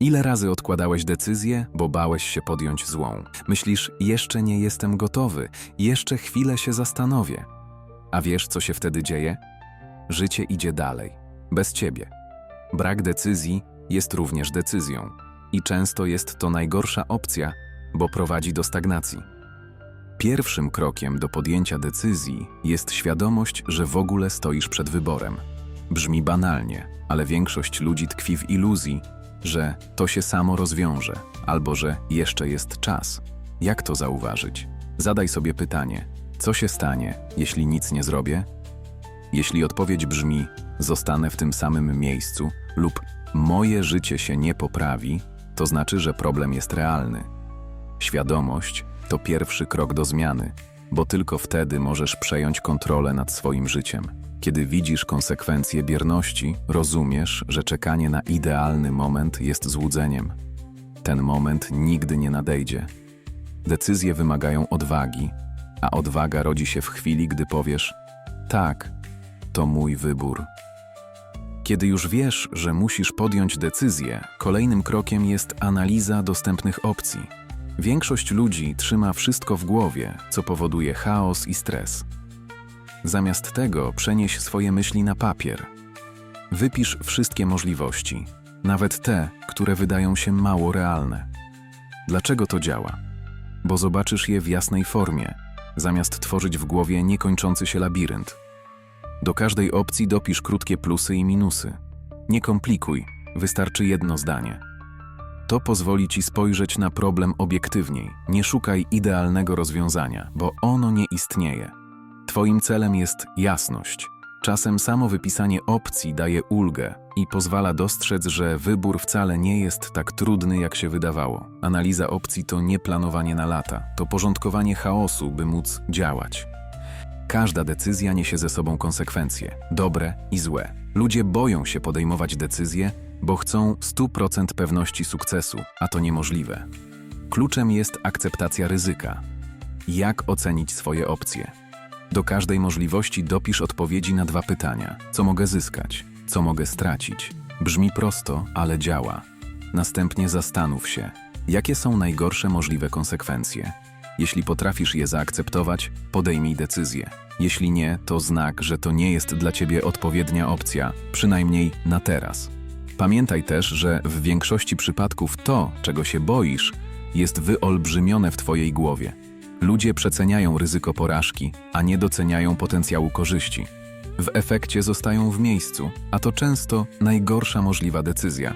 Ile razy odkładałeś decyzję, bo bałeś się podjąć złą? Myślisz, jeszcze nie jestem gotowy, jeszcze chwilę się zastanowię. A wiesz, co się wtedy dzieje? Życie idzie dalej, bez ciebie. Brak decyzji jest również decyzją i często jest to najgorsza opcja, bo prowadzi do stagnacji. Pierwszym krokiem do podjęcia decyzji jest świadomość, że w ogóle stoisz przed wyborem. Brzmi banalnie, ale większość ludzi tkwi w iluzji, że to się samo rozwiąże, albo że jeszcze jest czas. Jak to zauważyć? Zadaj sobie pytanie: co się stanie, jeśli nic nie zrobię? Jeśli odpowiedź brzmi: zostanę w tym samym miejscu lub moje życie się nie poprawi, to znaczy, że problem jest realny. Świadomość to pierwszy krok do zmiany, bo tylko wtedy możesz przejąć kontrolę nad swoim życiem. Kiedy widzisz konsekwencje bierności, rozumiesz, że czekanie na idealny moment jest złudzeniem. Ten moment nigdy nie nadejdzie. Decyzje wymagają odwagi, a odwaga rodzi się w chwili, gdy powiesz: Tak, to mój wybór. Kiedy już wiesz, że musisz podjąć decyzję, kolejnym krokiem jest analiza dostępnych opcji. Większość ludzi trzyma wszystko w głowie, co powoduje chaos i stres. Zamiast tego przenieś swoje myśli na papier. Wypisz wszystkie możliwości, nawet te, które wydają się mało realne. Dlaczego to działa? Bo zobaczysz je w jasnej formie, zamiast tworzyć w głowie niekończący się labirynt. Do każdej opcji dopisz krótkie plusy i minusy. Nie komplikuj, wystarczy jedno zdanie. To pozwoli ci spojrzeć na problem obiektywniej. Nie szukaj idealnego rozwiązania, bo ono nie istnieje. Twoim celem jest jasność. Czasem samo wypisanie opcji daje ulgę i pozwala dostrzec, że wybór wcale nie jest tak trudny, jak się wydawało. Analiza opcji to nie planowanie na lata, to porządkowanie chaosu, by móc działać. Każda decyzja niesie ze sobą konsekwencje, dobre i złe. Ludzie boją się podejmować decyzje, bo chcą 100% pewności sukcesu, a to niemożliwe. Kluczem jest akceptacja ryzyka. Jak ocenić swoje opcje? Do każdej możliwości dopisz odpowiedzi na dwa pytania: co mogę zyskać, co mogę stracić. Brzmi prosto, ale działa. Następnie zastanów się, jakie są najgorsze możliwe konsekwencje. Jeśli potrafisz je zaakceptować, podejmij decyzję. Jeśli nie, to znak, że to nie jest dla ciebie odpowiednia opcja, przynajmniej na teraz. Pamiętaj też, że w większości przypadków to, czego się boisz, jest wyolbrzymione w twojej głowie. Ludzie przeceniają ryzyko porażki, a nie doceniają potencjału korzyści. W efekcie zostają w miejscu, a to często najgorsza możliwa decyzja.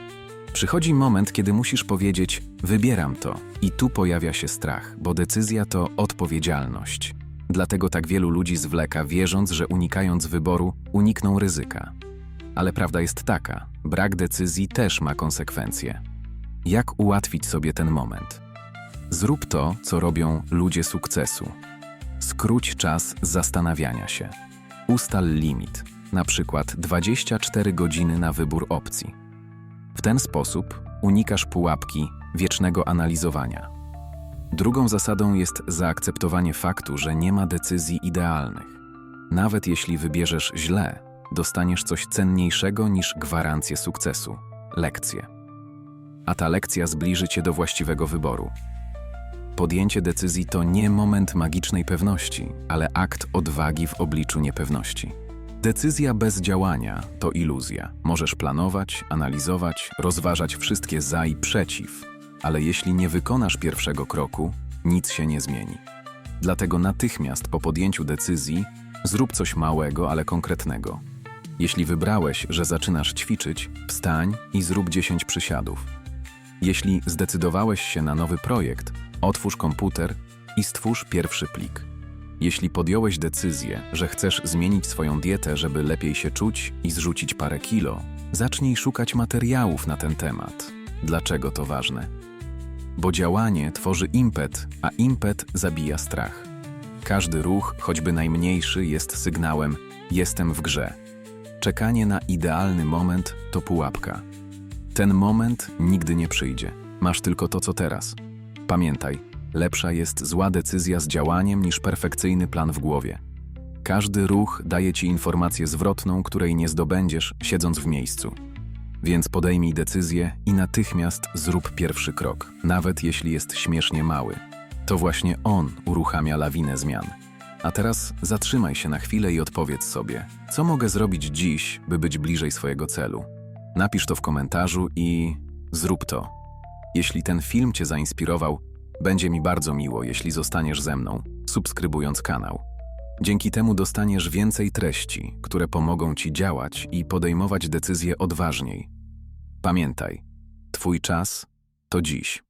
Przychodzi moment, kiedy musisz powiedzieć: Wybieram to, i tu pojawia się strach, bo decyzja to odpowiedzialność. Dlatego tak wielu ludzi zwleka, wierząc, że unikając wyboru, unikną ryzyka. Ale prawda jest taka: brak decyzji też ma konsekwencje. Jak ułatwić sobie ten moment? Zrób to, co robią ludzie sukcesu. Skróć czas zastanawiania się. Ustal limit, na przykład 24 godziny na wybór opcji. W ten sposób unikasz pułapki wiecznego analizowania. Drugą zasadą jest zaakceptowanie faktu, że nie ma decyzji idealnych. Nawet jeśli wybierzesz źle, dostaniesz coś cenniejszego niż gwarancję sukcesu lekcję. A ta lekcja zbliży cię do właściwego wyboru. Podjęcie decyzji to nie moment magicznej pewności, ale akt odwagi w obliczu niepewności. Decyzja bez działania to iluzja. Możesz planować, analizować, rozważać wszystkie za i przeciw, ale jeśli nie wykonasz pierwszego kroku, nic się nie zmieni. Dlatego natychmiast po podjęciu decyzji zrób coś małego, ale konkretnego. Jeśli wybrałeś, że zaczynasz ćwiczyć, wstań i zrób 10 przysiadów. Jeśli zdecydowałeś się na nowy projekt, otwórz komputer i stwórz pierwszy plik. Jeśli podjąłeś decyzję, że chcesz zmienić swoją dietę, żeby lepiej się czuć i zrzucić parę kilo, zacznij szukać materiałów na ten temat. Dlaczego to ważne? Bo działanie tworzy impet, a impet zabija strach. Każdy ruch, choćby najmniejszy, jest sygnałem: jestem w grze. Czekanie na idealny moment to pułapka. Ten moment nigdy nie przyjdzie. Masz tylko to, co teraz. Pamiętaj, lepsza jest zła decyzja z działaniem niż perfekcyjny plan w głowie. Każdy ruch daje ci informację zwrotną, której nie zdobędziesz, siedząc w miejscu. Więc podejmij decyzję i natychmiast zrób pierwszy krok, nawet jeśli jest śmiesznie mały. To właśnie on uruchamia lawinę zmian. A teraz zatrzymaj się na chwilę i odpowiedz sobie, co mogę zrobić dziś, by być bliżej swojego celu. Napisz to w komentarzu i zrób to. Jeśli ten film Cię zainspirował, będzie mi bardzo miło, jeśli zostaniesz ze mną, subskrybując kanał. Dzięki temu dostaniesz więcej treści, które pomogą Ci działać i podejmować decyzje odważniej. Pamiętaj, Twój czas to dziś.